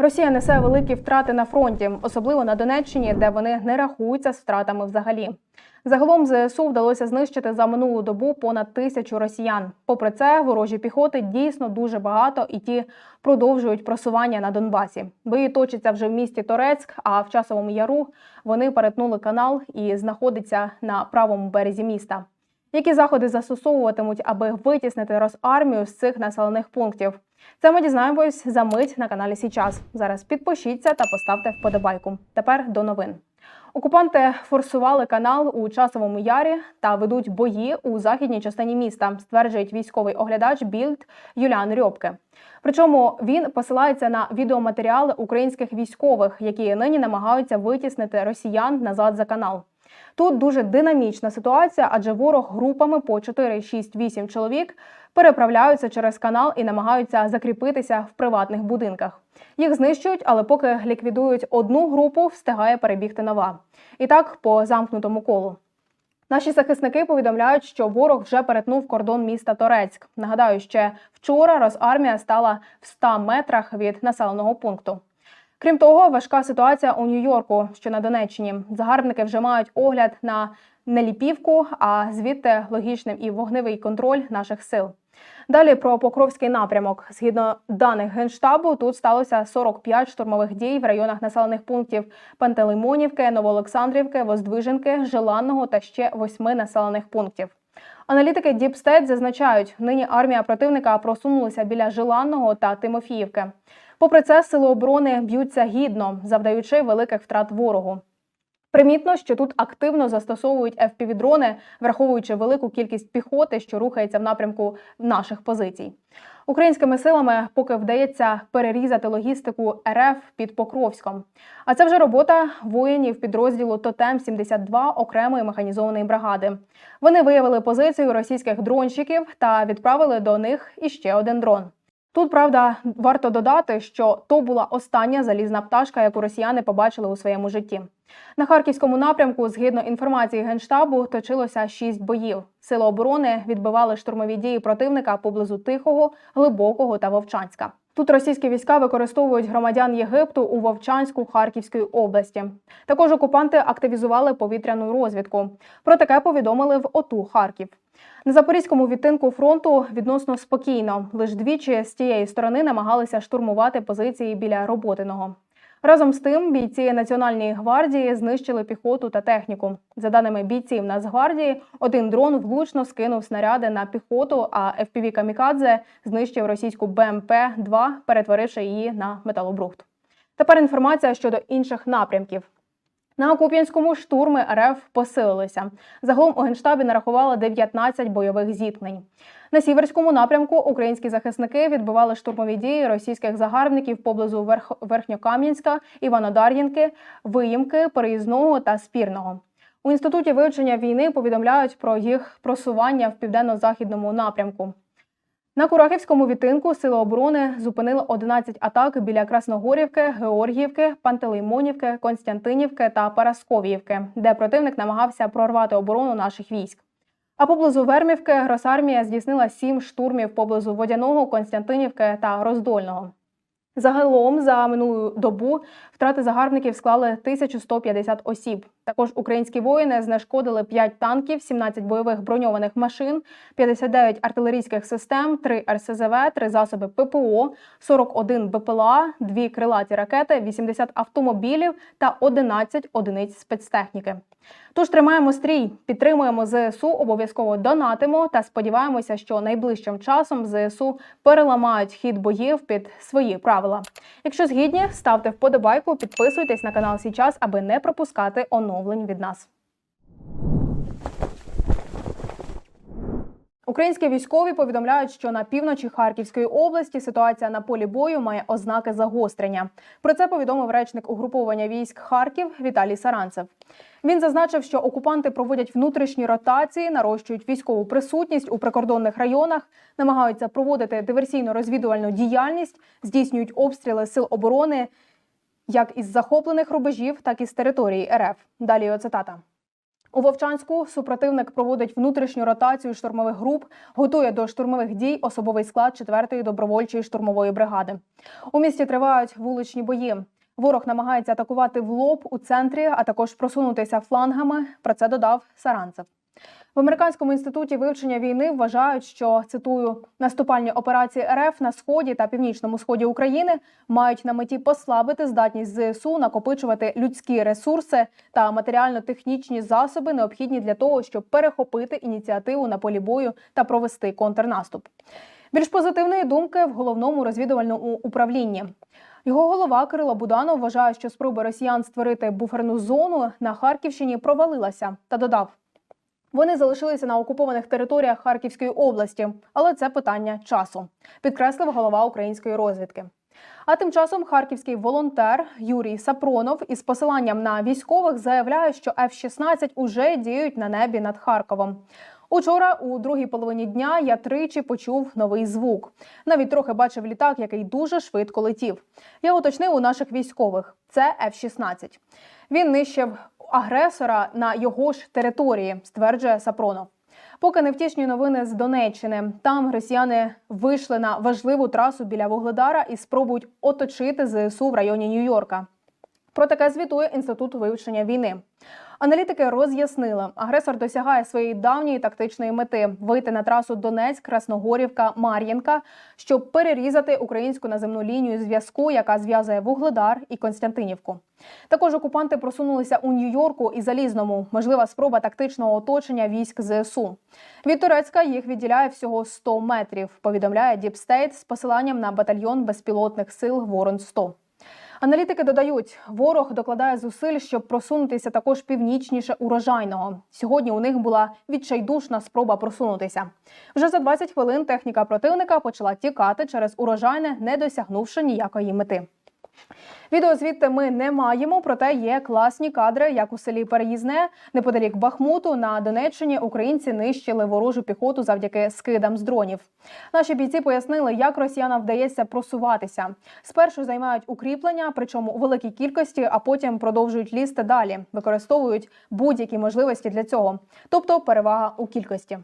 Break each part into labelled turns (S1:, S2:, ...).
S1: Росія несе великі втрати на фронті, особливо на Донеччині, де вони не рахуються з втратами взагалі. Загалом ЗСУ вдалося знищити за минулу добу понад тисячу росіян. Попри це, ворожі піхоти дійсно дуже багато, і ті продовжують просування на Донбасі. Бої точаться вже в місті Торецьк, а в часовому яру вони перетнули канал і знаходяться на правому березі міста. Які заходи застосовуватимуть, аби витіснити Росармію з цих населених пунктів? Це ми дізнаємось за мить на каналі Січас. Зараз підпишіться та поставте вподобайку. Тепер до новин. Окупанти форсували канал у часовому ярі та ведуть бої у західній частині міста, стверджує військовий оглядач Більд Юліан Рьобке. Причому він посилається на відеоматеріали українських військових, які нині намагаються витіснити росіян назад за канал. Тут дуже динамічна ситуація, адже ворог групами по 4, 6, 8 чоловік переправляються через канал і намагаються закріпитися в приватних будинках. Їх знищують, але поки ліквідують одну групу, встигає перебігти нова. І так по замкнутому колу. Наші захисники повідомляють, що ворог вже перетнув кордон міста Торецьк. Нагадаю, ще вчора Росармія стала в 100 метрах від населеного пункту. Крім того, важка ситуація у Нью-Йорку, що на Донеччині. Загарбники вже мають огляд на неліпівку, а звідти логічним і вогневий контроль наших сил. Далі про Покровський напрямок. Згідно даних генштабу, тут сталося 45 штурмових дій в районах населених пунктів Пантелеймонівки, Новоолександрівки, Воздвиженки, Желанного та ще восьми населених пунктів. Аналітики Діпстейт зазначають, нині армія противника просунулася біля Желанного та Тимофіївки. Попри це, сили оборони б'ються гідно, завдаючи великих втрат ворогу. Примітно, що тут активно застосовують FPV-дрони, враховуючи велику кількість піхоти, що рухається в напрямку наших позицій. Українськими силами поки вдається перерізати логістику РФ під Покровськом. А це вже робота воїнів підрозділу Тотем 72 окремої механізованої бригади. Вони виявили позицію російських дронщиків та відправили до них іще один дрон. Тут правда варто додати, що то була остання залізна пташка, яку росіяни побачили у своєму житті. На харківському напрямку, згідно інформації генштабу, точилося шість боїв. Сили оборони відбивали штурмові дії противника поблизу Тихого, Глибокого та Вовчанська. Тут російські війська використовують громадян Єгипту у Вовчанську Харківської області. Також окупанти активізували повітряну розвідку. Про таке повідомили в ОТУ Харків. На запорізькому відтинку фронту відносно спокійно. Лиш двічі з тієї сторони намагалися штурмувати позиції біля роботиного. Разом з тим, бійці Національної гвардії знищили піхоту та техніку. За даними бійців Нацгвардії, один дрон влучно скинув снаряди на піхоту, а FPV Камікадзе знищив російську БМП-2, перетворивши її на металобрухт. Тепер інформація щодо інших напрямків. На Куп'янському штурми РФ посилилися. Загалом у генштабі нарахували 19 бойових зіткнень. На сіверському напрямку українські захисники відбивали штурмові дії російських загарбників поблизу Верх... Верхньокам'янська, Іванодар'їнки, Виїмки, Переїзного та Спірного. У інституті вивчення війни повідомляють про їх просування в південно-західному напрямку. На Курахівському відтинку Сили оборони зупинили 11 атак біля Красногорівки, Георгіївки, Пантелеймонівки, Константинівки та Парасковіївки, де противник намагався прорвати оборону наших військ. А поблизу Вермівки Гросармія здійснила сім штурмів поблизу Водяного, Константинівки та Роздольного. Загалом за минулу добу втрати загарбників склали 1150 осіб. Також українські воїни знешкодили 5 танків, 17 бойових броньованих машин, 59 артилерійських систем, 3 РСЗВ, 3 засоби ППО, 41 БПЛА, 2 крилаті ракети, 80 автомобілів та 11 одиниць спецтехніки. Тож тримаємо стрій, підтримуємо ЗСУ, обов'язково донатимо та сподіваємося, що найближчим часом ЗСУ переламають хід боїв під свої правила. Якщо згідні, ставте вподобайку, підписуйтесь на канал Січас, аби не пропускати оновлень від нас. Українські військові повідомляють, що на півночі Харківської області ситуація на полі бою має ознаки загострення. Про це повідомив речник угруповання військ Харків Віталій Саранцев. Він зазначив, що окупанти проводять внутрішні ротації, нарощують військову присутність у прикордонних районах, намагаються проводити диверсійно-розвідувальну діяльність, здійснюють обстріли сил оборони як із захоплених рубежів, так і з території РФ. Далі його цитата. У Вовчанську супротивник проводить внутрішню ротацію штурмових груп, готує до штурмових дій особовий склад 4-ї добровольчої штурмової бригади. У місті тривають вуличні бої. Ворог намагається атакувати в лоб у центрі, а також просунутися флангами. Про це додав Саранцев. В американському інституті вивчення війни вважають, що цитую наступальні операції РФ на сході та північному сході України мають на меті послабити здатність ЗСУ накопичувати людські ресурси та матеріально-технічні засоби, необхідні для того, щоб перехопити ініціативу на полі бою та провести контрнаступ. Більш позитивної думки в головному розвідувальному управлінні. Його голова Кирило Буданов вважає, що спроба росіян створити буферну зону на Харківщині провалилася та додав. Вони залишилися на окупованих територіях Харківської області, але це питання часу, підкреслив голова української розвідки. А тим часом харківський волонтер Юрій Сапронов із посиланням на військових заявляє, що F-16 уже діють на небі над Харковом. Учора, у другій половині дня, я тричі почув новий звук. Навіть трохи бачив літак, який дуже швидко летів. Я уточнив у наших військових: це F-16. Він нищив агресора на його ж території, стверджує Сапронов. Поки невтішні новини з Донеччини. Там росіяни вийшли на важливу трасу біля Вугледара і спробують оточити ЗСУ в районі Нью-Йорка. Про таке звітує інститут вивчення війни. Аналітики роз'яснили, агресор досягає своєї давньої тактичної мети вийти на трасу Донецьк, Красногорівка, Мар'їнка, щоб перерізати українську наземну лінію зв'язку, яка зв'язує Вугледар і Константинівку. Також окупанти просунулися у Нью-Йорку і Залізному. Можлива спроба тактичного оточення військ ЗСУ. Від Турецька їх відділяє всього 100 метрів. Повідомляє Діпстейт з посиланням на батальйон безпілотних сил Ворон 100 Аналітики додають, ворог докладає зусиль, щоб просунутися також північніше урожайного. Сьогодні у них була відчайдушна спроба просунутися. Вже за 20 хвилин техніка противника почала тікати через урожайне, не досягнувши ніякої мети. Відео звідти ми не маємо, проте є класні кадри, як у селі Переїзне, неподалік Бахмуту на Донеччині українці нищили ворожу піхоту завдяки скидам з дронів. Наші бійці пояснили, як росіянам вдається просуватися. Спершу займають укріплення, причому у великій кількості, а потім продовжують лізти далі, використовують будь-які можливості для цього, тобто перевага у кількості.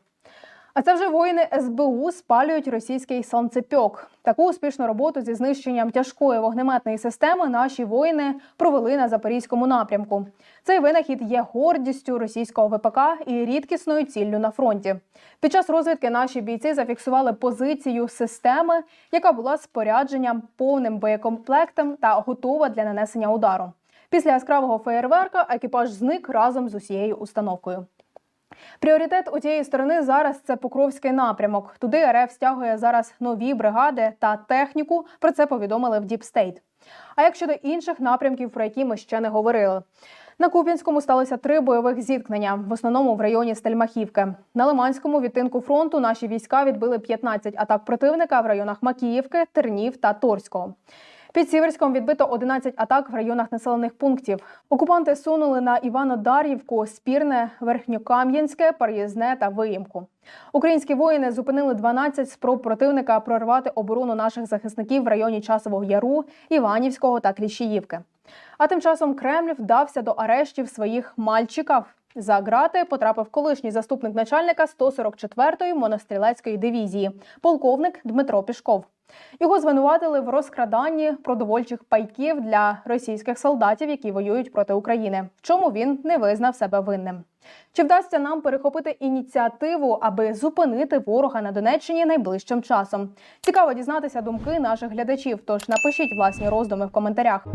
S1: А це вже воїни СБУ спалюють російський сонцепьок. Таку успішну роботу зі знищенням тяжкої вогнеметної системи наші воїни провели на запорізькому напрямку. Цей винахід є гордістю російського ВПК і рідкісною ціллю на фронті. Під час розвідки наші бійці зафіксували позицію системи, яка була спорядженням повним боєкомплектом та готова для нанесення удару. Після яскравого феєрверка екіпаж зник разом з усією установкою. Пріоритет у тієї сторони зараз це Покровський напрямок. Туди РФ стягує зараз нові бригади та техніку. Про це повідомили в Діпстейт. А як щодо інших напрямків, про які ми ще не говорили. На Куп'янському сталося три бойових зіткнення, в основному в районі Стельмахівки. На Лиманському відтинку фронту наші війська відбили 15 атак противника в районах Макіївки, Тернів та Торського. Під Сіверськом відбито 11 атак в районах населених пунктів. Окупанти сунули на Івано-Дар'ївку, Спірне, Верхньокам'янське, Пар'їзне та Виїмку. Українські воїни зупинили 12 спроб противника прорвати оборону наших захисників в районі Часового Яру, Іванівського та Кліщіївки. А тим часом Кремль вдався до арештів своїх мальчиків. За грати потрапив колишній заступник начальника 144-ї монострілецької дивізії, полковник Дмитро Пішков. Його звинуватили в розкраданні продовольчих пайків для російських солдатів, які воюють проти України, в чому він не визнав себе винним. Чи вдасться нам перехопити ініціативу, аби зупинити ворога на Донеччині найближчим часом? Цікаво дізнатися думки наших глядачів. Тож напишіть власні роздуми в коментарях.